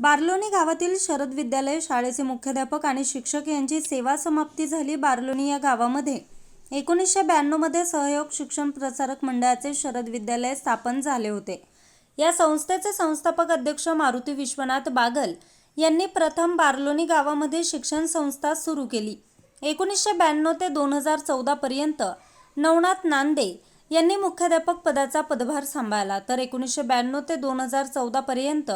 बार्लोनी गावातील शरद विद्यालय शाळेचे मुख्याध्यापक आणि शिक्षक यांची सेवा समाप्ती झाली बार्लोनी या गावामध्ये. एकोणीसशे ब्याण्णवमध्ये सहयोग शिक्षण प्रसारक मंडळाचे शरद विद्यालय स्थापन झाले होते. या संस्थेचे संस्थापक अध्यक्ष मारुती विश्वनाथ बागल यांनी प्रथम बार्लोनी गावामध्ये शिक्षण संस्था सुरू केली. एकोणीसशे ब्याण्णव ते दोन हजार चौदापर्यंत नवनाथ नांदे यांनी मुख्याध्यापक पदाचा पदभार सांभाळला. तर एकोणीसशे ब्याण्णव ते दोन हजार चौदापर्यंत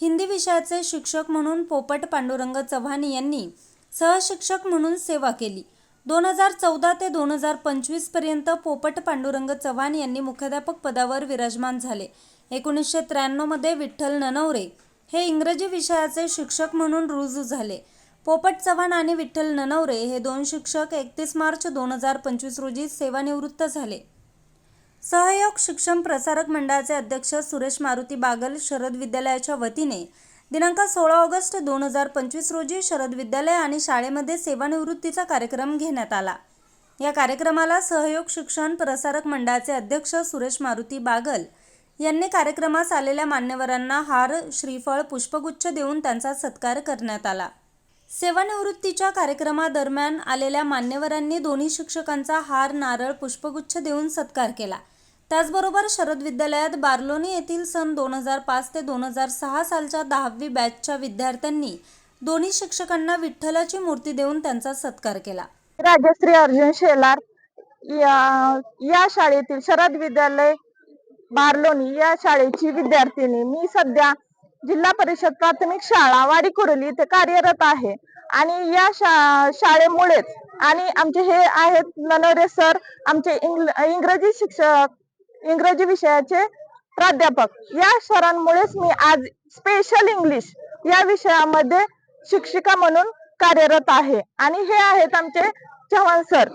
हिंदी विषयाचे शिक्षक म्हणून पोपट पांडुरंग चव्हाण यांनी सहशिक्षक म्हणून सेवा केली. दोन हजार चौदा ते दोन हजार पंचवीसपर्यंत पोपट पांडुरंग चव्हाण यांनी मुख्याध्यापक पदावर विराजमान झाले. एकोणीसशे त्र्याण्णवमध्ये विठ्ठल ननवरे हे इंग्रजी विषयाचे शिक्षक म्हणून रुजू झाले. पोपट चव्हाण आणि विठ्ठल ननवरे हे दोन शिक्षक एकतीस मार्च दोन हजार पंचवीस रोजी सेवानिवृत्त झाले. सहयोग शिक्षण प्रसारक मंडळाचे अध्यक्ष सुरेश मारुती बागल शरद विद्यालयाच्या वतीने दिनांक सोळा ऑगस्ट दोन हजार पंचवीस रोजी शरद विद्यालय आणि शाळेमध्ये सेवानिवृत्तीचा कार्यक्रम घेण्यात आला. या कार्यक्रमाला सहयोग शिक्षण प्रसारक मंडळाचे अध्यक्ष सुरेश मारुती बागल यांनी कार्यक्रमास आलेल्या मान्यवरांना हार श्रीफळ पुष्पगुच्छ देऊन त्यांचा सत्कार करण्यात आला. सेवानिवृत्तीच्या कार्यक्रमादरम्यान आलेल्या मान्यवरांनी दोन्ही शिक्षकांचा हार नारळ पुष्पगुच्छ देऊन सत्कार केला. त्याचबरोबर शरद विद्यालयात बार्लोनी येथील सन दोन हजार पाच ते दोन हजार सहा सालच्या दहावी बॅचच्या विद्यार्थ्यांनी दोन्ही शिक्षकांना विठ्ठलाची मूर्ती देऊन त्यांचा सत्कार केला. राजश्री अर्जुन शेलार या या शाळेतील शरद विद्यालय बार्लोनी या शाळेची विद्यार्थिनी. मी सध्या जिल्हा परिषद प्राथमिक शाळा वाडी कुरली इथे कार्यरत आहे. आणि या शा शाळेमुळेच आणि आमचे हे आहेत ननवरे सर आमचे इंग्ल- इंग्रजी शिक्षक इंग्रजी विषयाचे प्राध्यापक. या सरांमुळेच मी आज स्पेशल इंग्लिश या विषयामध्ये शिक्षिका म्हणून कार्यरत आहे. आणि हे आहेत आमचे चव्हाण सर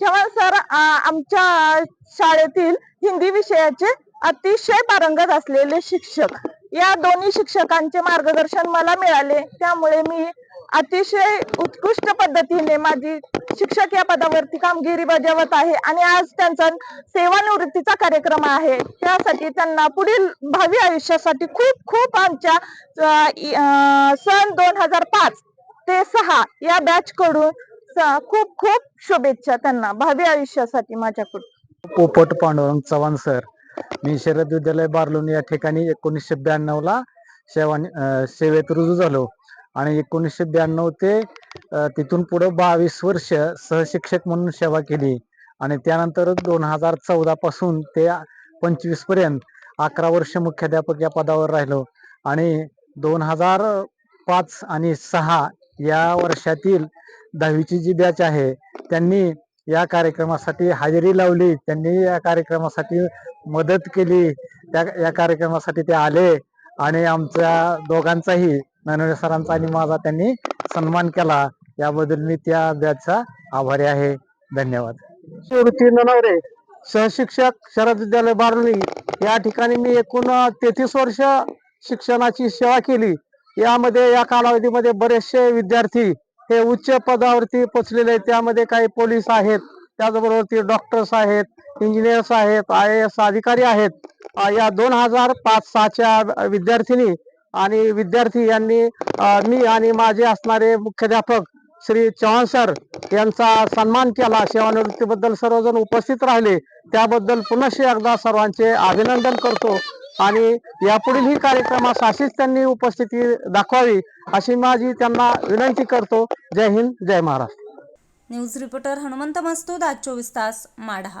चव्हाण सर आमच्या शाळेतील हिंदी विषयाचे अतिशय पारंगत असलेले शिक्षक. या दोन्ही शिक्षकांचे मार्गदर्शन मला मिळाले. त्यामुळे मी अतिशय उत्कृष्ट पद्धतीने माझी शिक्षक या पदावरती कामगिरी बजावत आहे आणि आज त्यांचा सेवानिवृत्तीचा कार्यक्रम आहे. त्यासाठी त्यांना पुढील भावी आयुष्यासाठी खूप खूप आमच्या सन दोन हजार पाच ते सहा या बॅच कडून खूप खूप शुभेच्छा त्यांना भावी आयुष्यासाठी माझ्याकडून. पोपट पांडुरंग चव्हाण सर मी शरद विद्यालय बार्लोनी या ठिकाणी एकोणीसशे ब्याण्णव ला सेवा सेवेत रुजू झालो. आणि एकोणीसशे ब्याण्णव ते तिथून पुढे बावीस वर्ष सहशिक्षक म्हणून सेवा केली. आणि त्यानंतर दोन हजार चौदा पासून ते पंचवीसपर्यंत अकरा वर्ष मुख्याध्यापक या पदावर राहिलो. आणि दोन हजार पाच आणि सहा या वर्षातील दहावीची जी बॅच आहे त्यांनी या कार्यक्रमासाठी हजेरी लावली. त्यांनी या कार्यक्रमासाठी मदत केली. त्या या कार्यक्रमासाठी ते आले. आणि आमच्या दोघांचाही ननवणे सरांचा आणि माझा त्यांनी सन्मान केला. याबद्दल मी त्या बॅचचा आभारी आहे. धन्यवाद. निवृत्ती ननवरे सहशिक्षक शरद विद्यालय बारली या ठिकाणी मी एकूण तेहतीस वर्ष शिक्षणाची सेवा केली. यामध्ये या कालावधीमध्ये बरेचसे विद्यार्थी हे उच्च पदावरती पोचलेले आहेत. त्यामध्ये काही पोलीस आहेत. त्याचबरोबर ते डॉक्टर्स आहेत इंजिनियर्स आहेत आय एस अधिकारी आहेत. या दोन हजार पाच सहाच्या विद्यार्थिनी आणि विद्यार्थी यांनी मी आणि माझे असणारे मुख्याध्यापक श्री चव्हाण सर यांचा सन्मान केला. सेवानिवृत्तीबद्दल सर्वजण उपस्थित राहिले. त्याबद्दल पुनश्च एकदा सर्वांचे अभिनंदन करतो आणि यापुढीलही कार्यक्रमास अशीच त्यांनी उपस्थिती दाखवावी अशी माझी त्यांना विनंती करतो. जय हिंद जय महाराष्ट्र. न्यूज रिपोर्टर हनुमंत मस्तूद आज चोवीस तास माढा.